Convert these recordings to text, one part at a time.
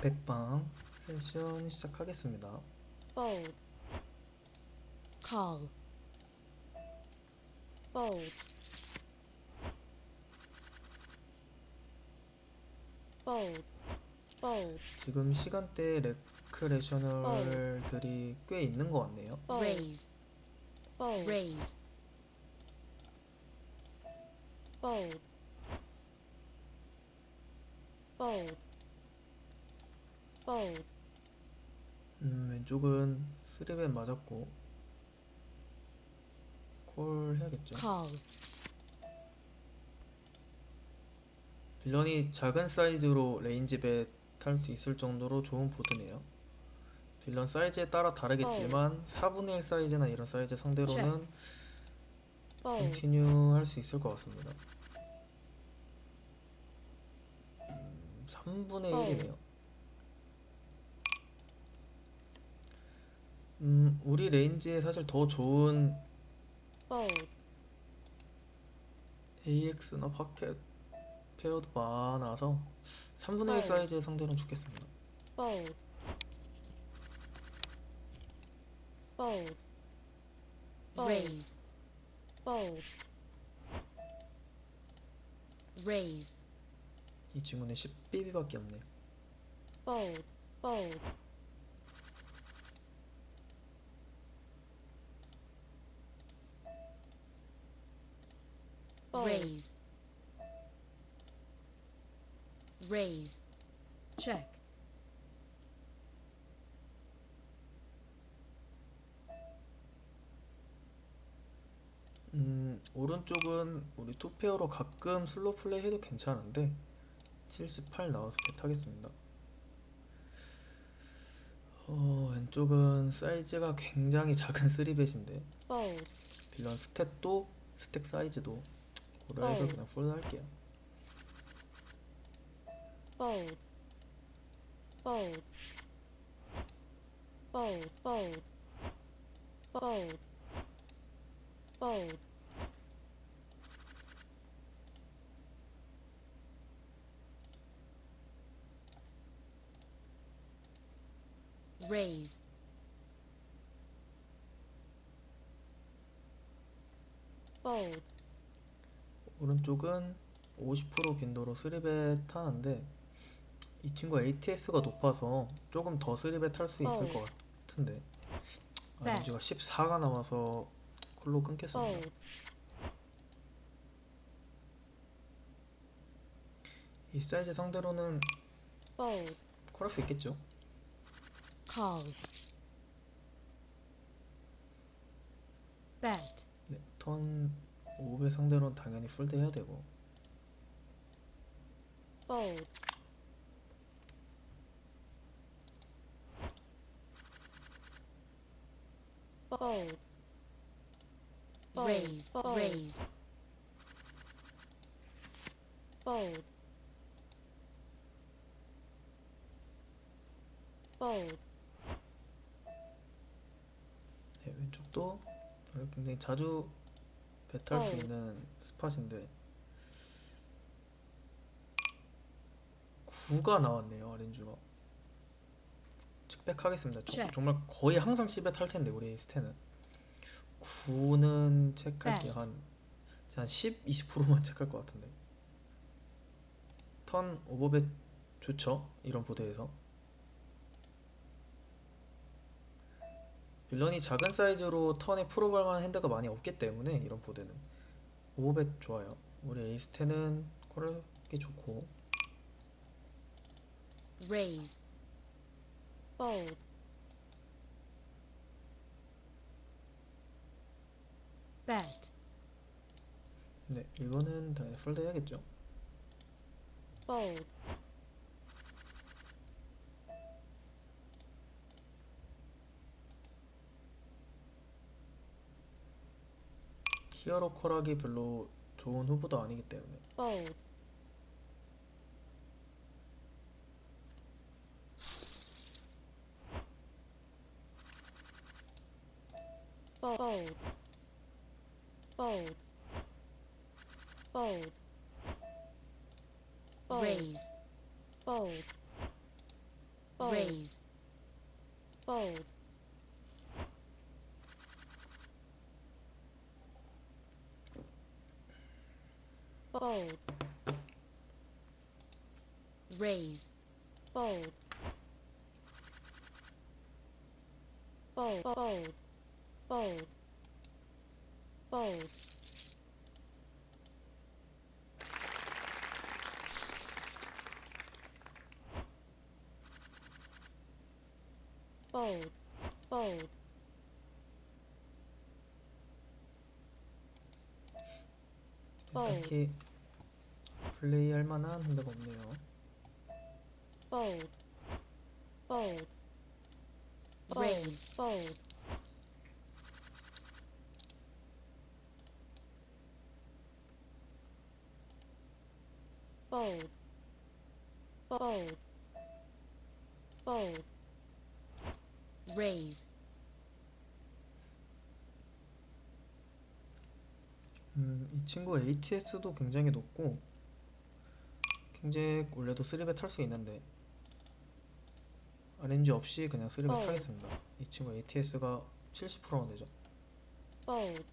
백방 세션 시작하겠습니다. Bold. Call. Bold. Bold. Bold. 지금 시간대 레크레셔널들이 꽤 있는 것 같네요. Bold. Raise. Bold. Raise. Bold. Bold. Bold. 음, 왼쪽은 쓰리벤 맞았고 콜 해야겠죠. Call. 빌런이 작은 사이즈로 레인지배 탈수 있을 정도로 좋은 보드네요. 빌런 사이즈에 따라 다르겠지만 4분의 1 사이즈나 이런 사이즈 상대로는. 컨티뉴 할 수 있을 것 같습니다. 음, 3분의 어. 1이네요. 음, 우리 레인지에 사실 더 좋은 Bold. AX나 파켓 페어도 많아서 3분의 1 어. 사이즈의 상대로는 죽겠습니다. Bold. Bold. Raise. Bold. Raise. 이 친구는 10BB밖에 없네요. Bold. Raise. Raise. Check. 음, 오른쪽은 우리 투페어로 가끔 슬로 플레이 해도 괜찮은데 78 나와서 배 타겠습니다. 어, 왼쪽은 사이즈가 굉장히 작은 3벳인데 Bold. 빌런 스탯도 스택 사이즈도 고려해서 어. 그냥 폴드 할게요. Bold. Bold. Bold. Bold. Bold. Bold. Raise. Bold. 오른쪽은 50% 빈도로 3벳 타는데 이 친구가 ATS가 높아서 조금 더 3벳 탈수 있을 어. 것 같은데 네. 아렌지가 14가 나와서 콜로 끊겠습니다. 이 사이즈 상대로는. 콜할 수 있겠죠? Call. Bet. 네, 턴 5배 상대로는 당연히 폴드 해야 되고 Bold. Bold. Raise. Raise. Bold. Bold. 네, 왼쪽도 굉장히 자주 배 탈 수 어. 있는 스팟인데 9가 나왔네요 아렌주가 측백하겠습니다 조- 체크. 정말 거의 항상 10에 탈 텐데 우리 스테는 9는 체크할게요 네. 한, 한 10, 20%만 체크할 것 같은데 턴 오버벳 좋죠 이런 부대에서 빌런이 작은 사이즈로 턴에 풀어볼 만한 핸드가 많이 없기 때문에 이런 보드는 오버벳 좋아요 우리 에이스텐은 콜하기 좋고 Raise. Bold. Bet. 네 이거는 당연히 폴드 해야겠죠. 히어로 콜하기 별로 좋은 후보도 아니기 때문에 Bold. Bold. Bold. Bold. Bold. Raise. Bold. fold, raise, fold, fold, raise, fold, fold, fold, fold, fold. fold, fold, fold, 딱히 플레이할 만한 핸드가 없네요. fold, fold, raise, fold, fold, fold, fold, raise, 음, 이 친구 ATS도 굉장히 높고 굉장히 원래도 3배 탈 수 있는데 RNG 없이 그냥 3배 어. 타겠습니다. 이 친구 ATS가 70%나 되죠. fold,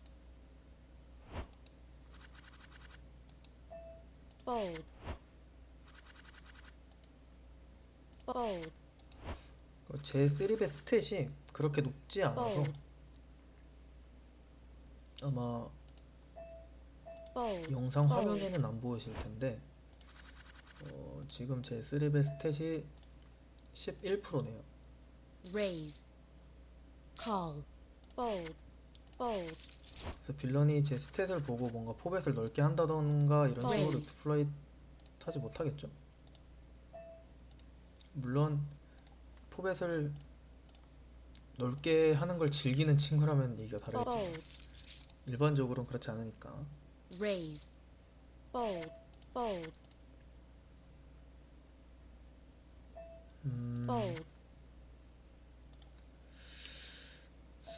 fold, 그리고 제 3배 스탯이 그렇게 높지 않아서 fold, 아마 fold, 영상 어. 화면에는 안 보이실 텐데 어, 지금 제 3배 스탯이 11%네요. raise, call, fold, fold, 그래서 빌런이 제 스탯을 보고 뭔가 포맷을 넓게 한다던가 이런 어. 식으로 디플레이 타지 못하겠죠. 물론 포맷을 넓게 하는 걸 즐기는 친구라면 얘기가 다르겠죠. 일반적으로는 그렇지 않으니까. raise, fold, fold, 음, fold,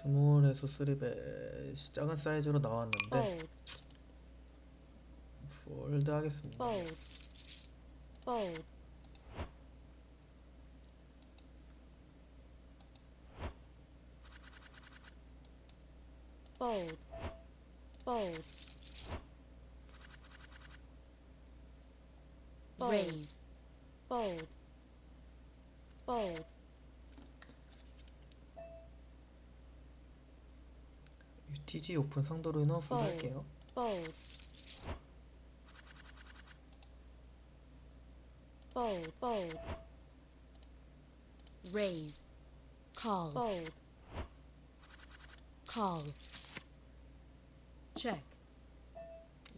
스몰에서 3배 작은 사이즈로 나왔는데 폴드 하겠습니다. fold, fold, fold, raise, fold, fold, UTG 오픈 상도로 인한 폴드 어. 할게요. fold, fold, fold, raise, call, fold, call, check,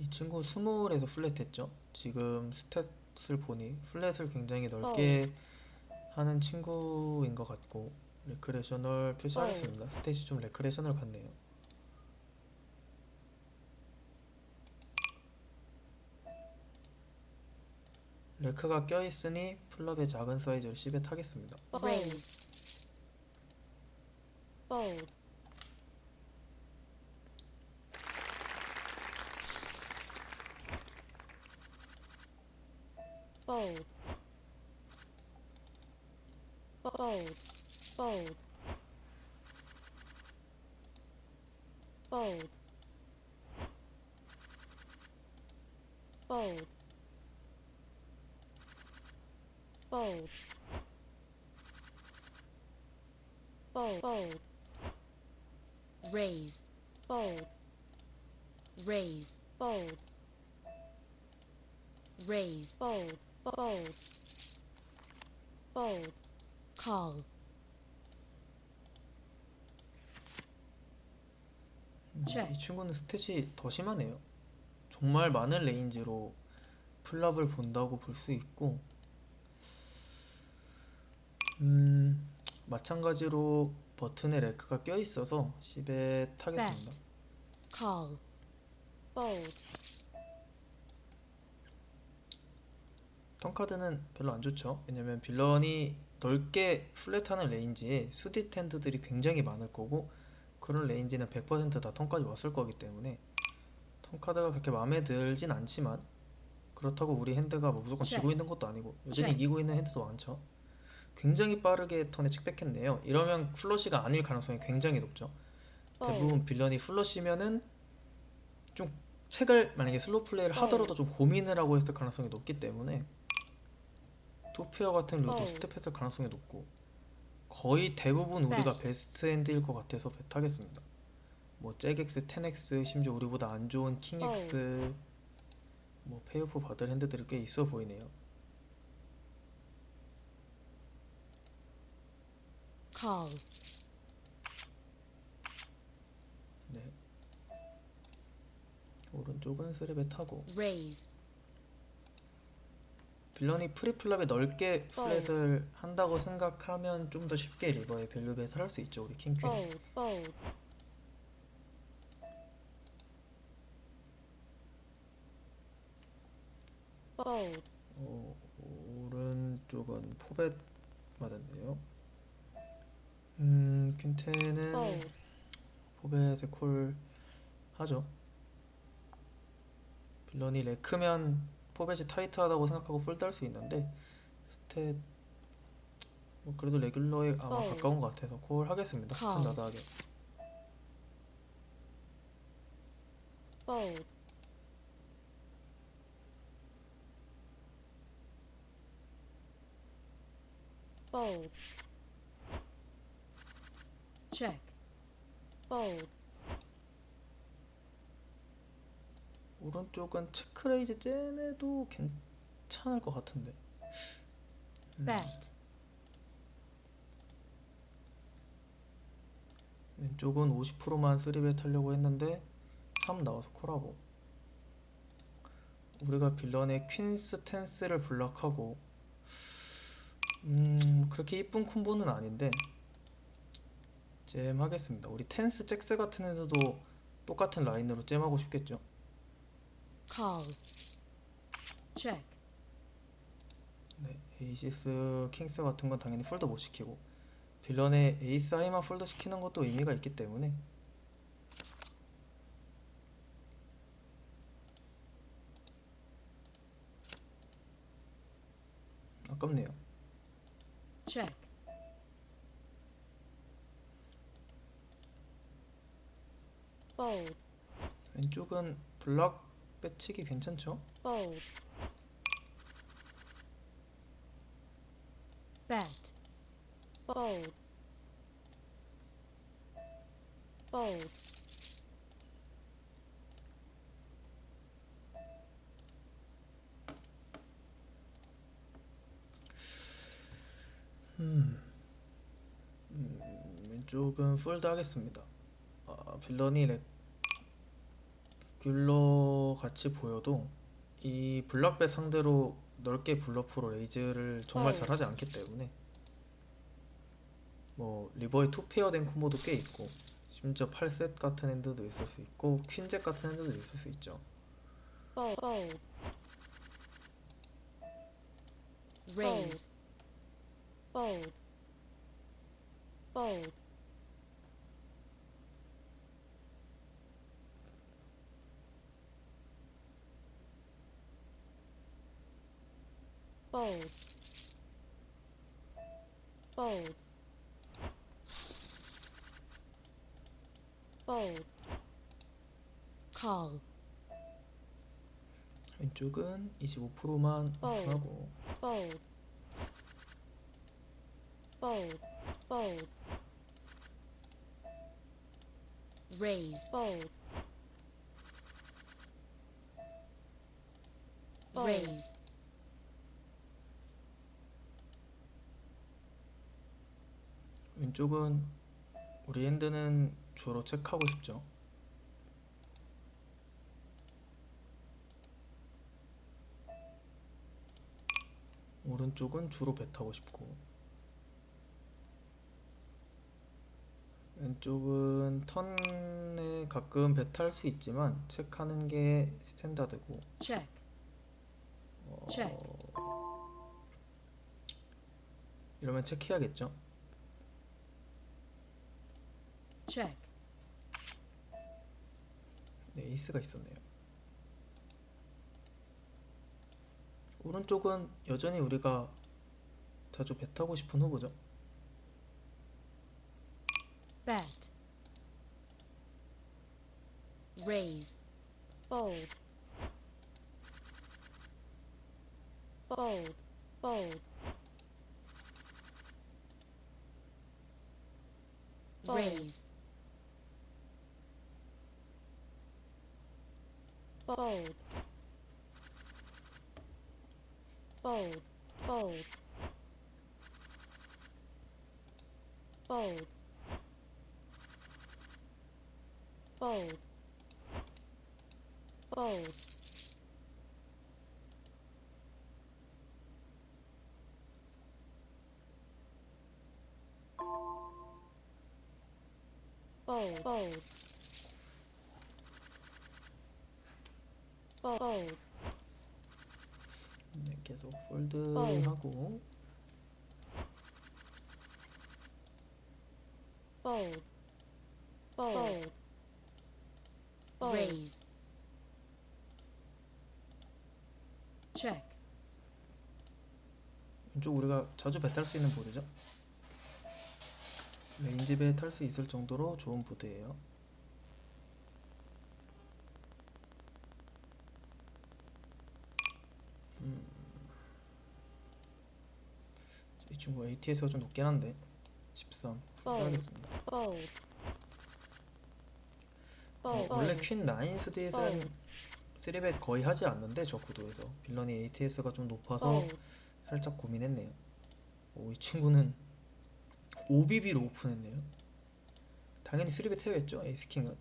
이 친구 스몰에서 플랫 했죠. 지금 스탯을 보니 플랫을 굉장히 넓게 하는 친구인 것 같고 레크레이셔널 표시하겠습니다. 스탯이 좀 레크레이셔널 같네요. 레크가 껴있으니 플럽의 작은 사이즈를 10에 타겠습니다. raise, fold, fold, fold, fold, fold, fold, fold, fold, fold, raise, fold, raise, fold, raise, fold, fold, fold, call, 음, check. 이 친구는 스탯이 더 심하네요. 정말 많은 레인지로 플랍을 본다고 볼 수 있고, 음, 마찬가지로 버튼에 레크가 껴 있어서 10에 타겠습니다. call, fold, 턴카드는 별로 안 좋죠. 왜냐면 빌런이 넓게 플랫하는 레인지에 수디 텐드들이 굉장히 많을 거고 그런 레인지는 100%다 턴까지 왔을 거기 때문에 턴 카드가 그렇게 마음에 들진 않지만 그렇다고 우리 핸드가 뭐 무조건 지고 있는 것도 아니고 여전히 네. 이기고 있는 핸드도 많죠. 굉장히 빠르게 턴에 칙백했네요. 이러면 플러시가 아닐 가능성이 굉장히 높죠. fold, 대부분 빌런이 플러시면은 좀 책을 만약에 슬로우 플레이를 하더라도 좀 고민을 하고 했을 가능성이 높기 때문에 투페어 같은 룰도 fold. 스텝했을 가능성이 높고 거의 대부분 우리가 Bet. 베스트 핸드일 것 같아서 bet하겠습니다. 뭐 잭X, 10X 심지어 우리보다 안 좋은 킹X 뭐 페이오프 받을 핸드들이 꽤 있어 보이네요. call, 네. 오른쪽은 쓰리벳 하고 raise, 빌런이 프리플랍에 넓게 어. 플랫을 한다고 생각하면 좀 더 쉽게 리버에 밸류벳을 할수 있죠 우리 킹퀸. fold, fold, fold, 어, 오른쪽은 포벳 맞았네요. 음 퀸텐은 fold, 포벳에 콜 하죠. 빌런이 레크면 포벳이 타이트하다고 생각하고 폴드 할수 있는데 스탯 뭐 그래도 레귤러에 아마 어. 가까운 것 같아서 콜 하겠습니다. 콜. 스탠다드하게. fold, fold, check, fold, 오른쪽은 체크레이즈 잼에도 괜찮을 것 같은데. 음, bet, 왼쪽은 50%만 3벳 하려고 했는데 3 나와서 콜하고. 우리가 빌런의 퀸스 텐스를 블락하고. 음 그렇게 이쁜 콤보는 아닌데. 잼 하겠습니다. 우리 텐스 잭스 같은 애들도 똑같은 라인으로 잼하고 싶겠죠 call, check, 네, 에이시스 킹스 같은 건 당연히 폴더 못 시키고 빌런의 에이스 하이만 폴더 시키는 것도 의미가 있기 때문에. 아깝네요. check, fold, 왼쪽은 블락 빼치기 괜찮죠? fold, bet, fold, fold, 음, 음, 왼쪽은 폴드 하겠습니다. 아, 빌런이 레 귤러 같이 보여도 이 블락배 상대로 넓게 블러프로 레이즈를 정말 어. 잘하지 않기 때문에 뭐 리버의 투페어 된 콤보도 꽤 있고 심지어 8셋 같은 핸드도 있을 수 있고 퀸잭 같은 핸드도 있을 수 있죠. fold, fold, raise, fold, fold, fold, fold, fold, call, 왼쪽은 25%만 어. 하고 fold, fold, fold, raise, fold, raise, 왼쪽은 우리 핸드는 주로 체크하고 싶죠. 오른쪽은 주로 벳하고 싶고 왼쪽은 턴에 가끔 벳할 수 있지만 체크하는 게 스탠다드고 check, 어, 체크. 이러면 체크해야겠죠. Check, 네, 에이스가 있었네요. 오른쪽은 여전히 우리가 자주 배 타고 싶은 후보죠. bet raise fold fold fold raise fold fold fold fold fold fold 하고. Fold fold raise. Check. 왼쪽 우리가 자주 배탈 수 있는 보드죠. 레인지 배탈수 있을 정도로 좋은 보드예요. 친구 ATS가 좀 높긴 한데 13 어. 하겠습니다. fold 어, 원래 퀸9 스딧은 어. 3벳 거의 하지 않는데 저 구도에서 빌런이 ATS가 좀 높아서 fold 살짝 고민했네요. 오, 이 친구는 OBB로 오픈했네요. 당연히 3벳 해야겠죠, 에이스킹은.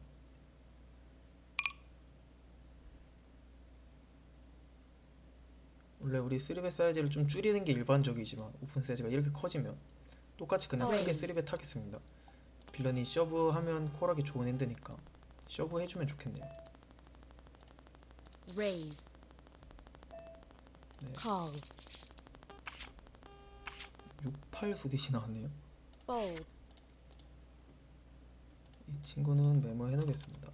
원래 우리 3벳 사이즈를 좀 줄이는 게 일반적이지만 오픈 사이즈가 이렇게 커지면 똑같이 그냥 어. 크게 3벳 하겠습니다. 빌런이 서브 하면 콜하기 좋은 핸드니까 서브 해주면 좋겠네요. raise 네. call 68 수디시 나왔네요. fold 이 친구는 메모해 놓겠습니다.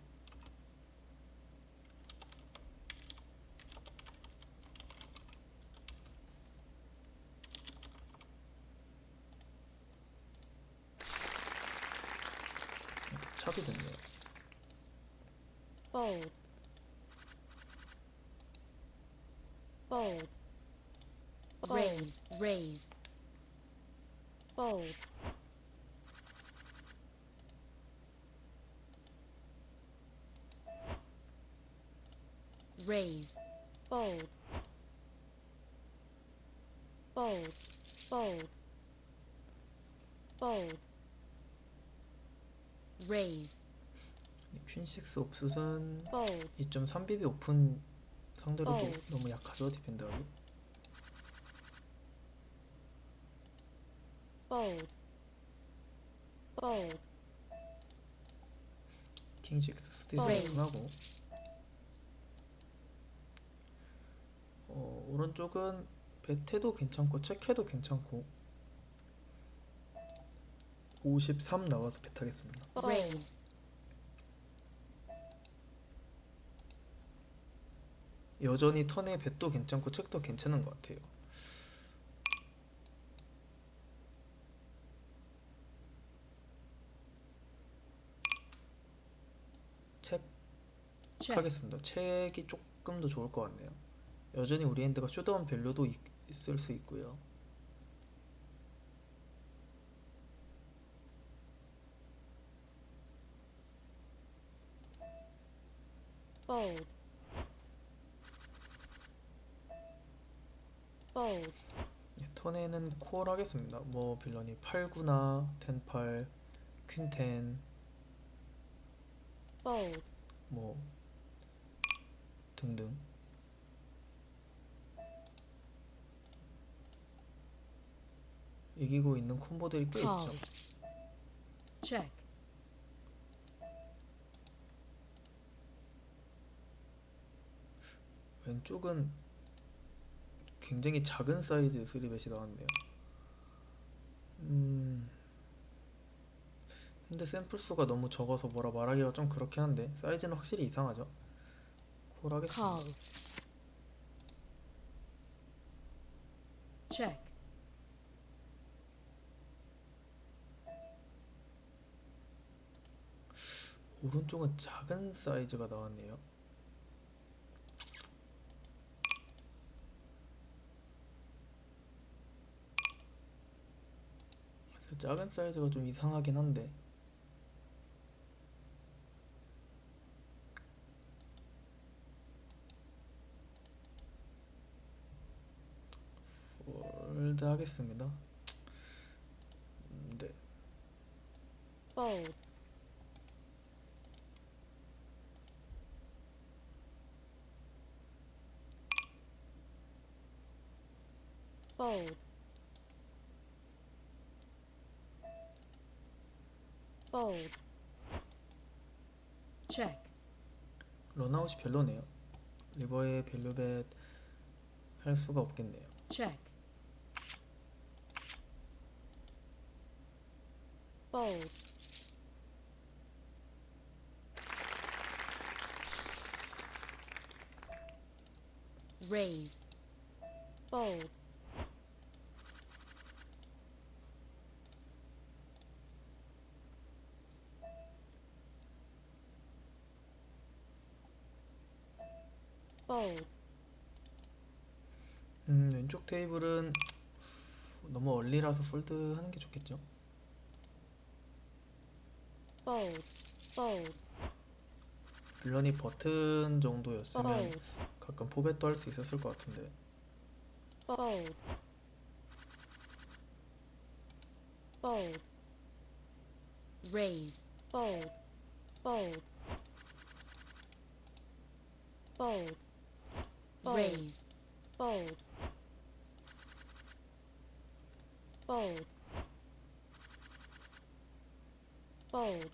찹이 됐네요. fold fold raise raise fold raise fold fold fold fold raise 퀸식스 옵수선 fold 2.3BB 오픈 상대로도 어. 너무 약하죠 디펜더하기. fold fold 킹식스 수디스 어. 오픈하고 어, 오른쪽은 베테도 괜찮고 체크도 괜찮고 53 나와서 베타겠습니다. raise 여전히 턴의 뱃도 괜찮고 책도 괜찮은 것 같아요. 책 check 하겠습니다. 책이 조금 더 좋을 것 같네요. 여전히 우리 핸드가 쇼다운 밸류도 있, 있을 수 있고요. fold fold 예, 턴에는 콜 하겠습니다. 뭐 빌런이 8, 9나 10, 8, 퀸 10, fold 뭐 등등 이기고 있는 콤보들이 꽤 있죠. check 왼쪽은 굉장히 작은 사이즈 3벳이 나왔네요. 음, 핸드 샘플 수가 너무 적어서 뭐라 말하기가 좀 그렇긴 한데 사이즈는 확실히 이상하죠. 콜 하겠습니다. call check 오른쪽은 작은 사이즈가 나왔네요. 작은 사이즈가 좀 이상하긴 한데 폴드 하겠습니다. 음, 네. fold, fold, fold, check, 런아웃이 별로네요. 리버에 밸류벳 할 수가 없겠네요. check, fold, raise, fold, fold, 음, 왼쪽 테이블은 너무 얼리라서 폴드 하는 게 좋겠죠. fold, fold, 빌런이 버튼 정도였으면 fold, 가끔 포벳도 할 수 있었을 것 같은데 fold, fold, raise, fold, fold, fold, raise, fold, fold, fold,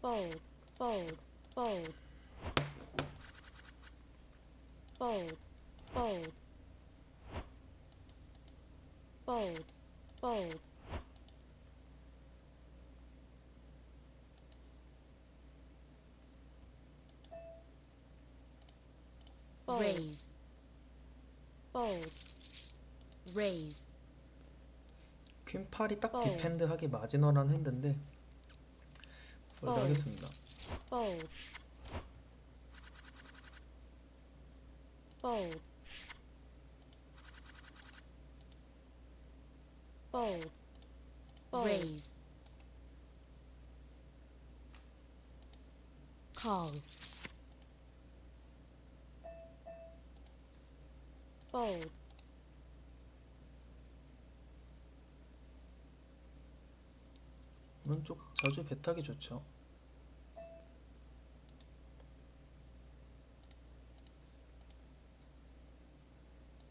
fold, fold, fold, fold, fold, fold, fold, raise, fold, raise, 퀸 팔이 딱 어. 디펜드 하기 마지노란 핸드인데 폴드 어. 하겠습니다. fold, fold, fold, raise, call, fold, 오른쪽 자주 배 타기 좋죠.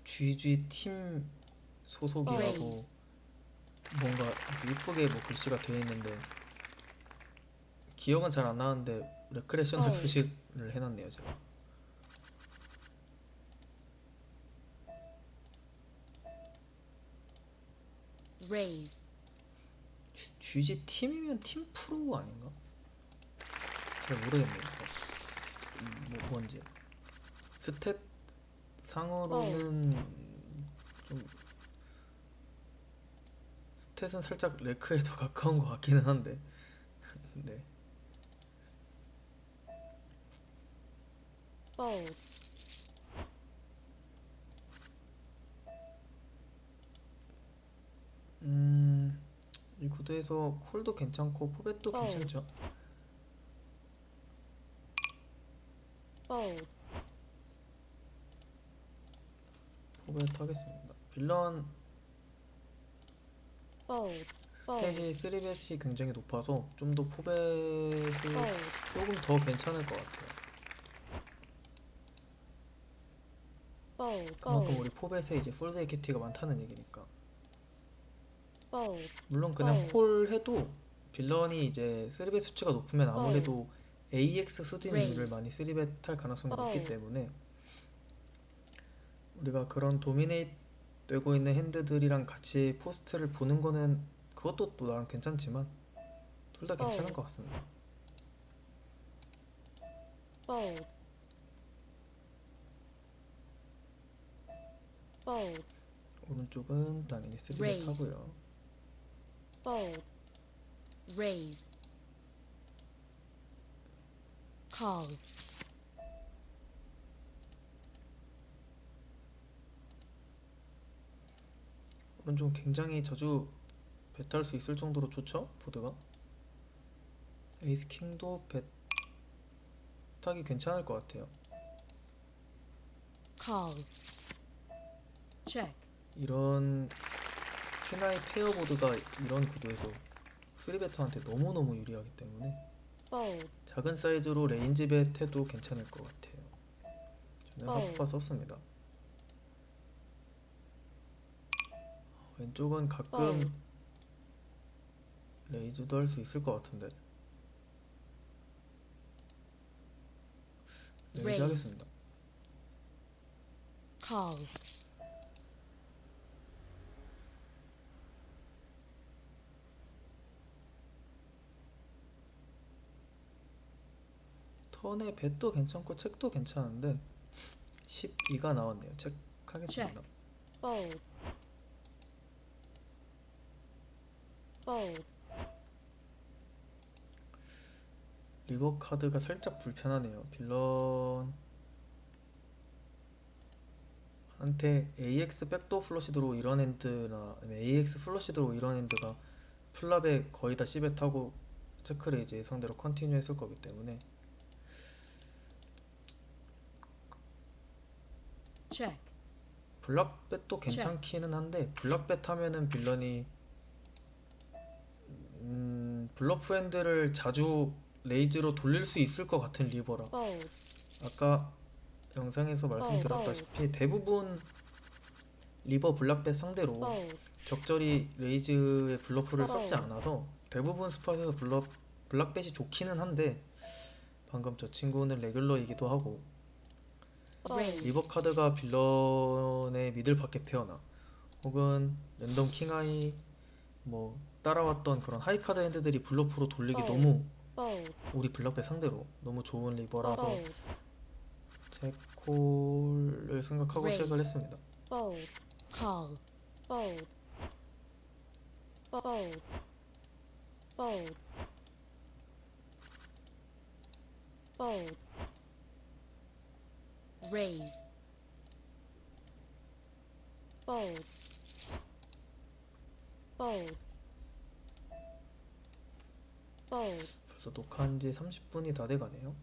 GG 팀 소속이라고. 뭔가 이쁘게 뭐 글씨가 되어 있는데 기억은 잘 안 나는데 레크레이션을. 표시를 해놨네요 제가. Raise, GG 팀이면 팀 프로 아닌가? 잘 모르겠네요. 음, 뭐 뭔지. 스탯 상으로는 좀 스탯은 살짝 레크에 더 가까운 것 같기는 한데. 네. Fold, 음, 이 구도에서 콜도 괜찮고 포벳도 어. 괜찮죠. fold, 포벳 하겠습니다. 빌런 fold, 스탯이 3벳이 굉장히 높아서 좀 더 포벳을 fold, 조금 더 괜찮을 것 같아요. fold, 그만큼 fold, 우리 포벳에 이제 폴드 에큐티가 많다는 얘기니까. Fold, 물론 그냥 어. 폴 해도 빌런이 이제 3벳 수치가 높으면 아무래도 AX 수준율을 레이즈. 많이 3벳 할 가능성이 어. 높기 때문에 우리가 그런 도미네이트 되고 있는 핸드들이랑 같이 포스트를 보는 거는 그것도 또 나름 괜찮지만 둘 다 괜찮은 어. 것 같습니다. fold, fold, 오른쪽은 당연히 3벳 레이즈. 하고요. Fold, Raise. Call. 오른쪽 굉장히 자주 배탈 수 있을 정도로 좋죠 보드가 에이스 킹도 배타기 괜찮을 것 같아요 Call. Check. 이런 퀸아이 페어 보드가 이런 구도에서 3베터한테 너무너무 유리하기 때문에 Fold. 작은 사이즈로 레인지 벳 해도 괜찮을 것 같아요 저는 어. 하프파 썼습니다 왼쪽은 가끔 어. 레이즈도 할 수 있을 것 같은데 레이즈 레이즈. 하겠습니다 Call. 턴의 뱃도 괜찮고 책도 괜찮은데 12가 나왔네요 책 하겠습니다 Fold. Fold. 리버 카드가 살짝 불편하네요 빌런 한테 AX 백도 플러시 드로우 이런 핸드나 AX 플러시 드로우 이런 핸드가 플랍에 거의 다 Cbet 하고 체크를 이제 상대로 컨티뉴 했을 거기 때문에 Check. 블락벳도 괜찮기는 한데 블락벳 하면은 빌런이 음, 블러프 핸드를 자주 레이즈로 돌릴 수 있을 것 같은 리버라 Fold. 아까 영상에서 말씀드렸다시피 대부분 리버 블락벳 상대로 Fold. 적절히 레이즈의 블러프를 어. 썼지 않아서 대부분 스팟에서 블러, 블락벳이 좋기는 한데 방금 저 친구는 레귤러이기도 하고 Raise. 리버 카드가 빌런의 미들 파켓 페어나 혹은 랜덤 킹아이 뭐 따라왔던 그런 하이 카드 핸드들이 블러프로 돌리기 어. 너무 Fold. 우리 블락벳 상대로 너무 좋은 리버라서 Fold. 제콜을 생각하고 Raise. 시작을 했습니다. Fold. Call. Fold. Fold. Fold. Fold. Raise. Fold. Fold. Fold. 벌써 녹화한 지 30분이 다 돼가네요.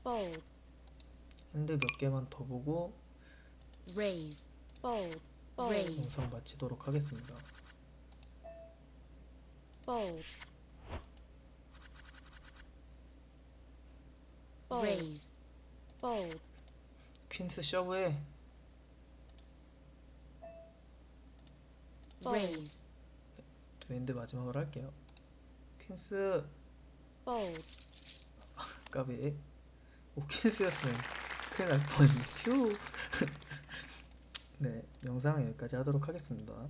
Fold. 핸드 몇 개만 더 보고 Raise. Fold. Raise. 영상 마치도록 하겠습니다. Fold. Raise. Fold. 퀸스 셔브에 Raise. 두 핸드 마지막으로 할게요. 퀸스 Fold. 까비 오 퀸스였으면 큰일 날 뻔. 휴. 네 영상 여기까지 하도록 하겠습니다.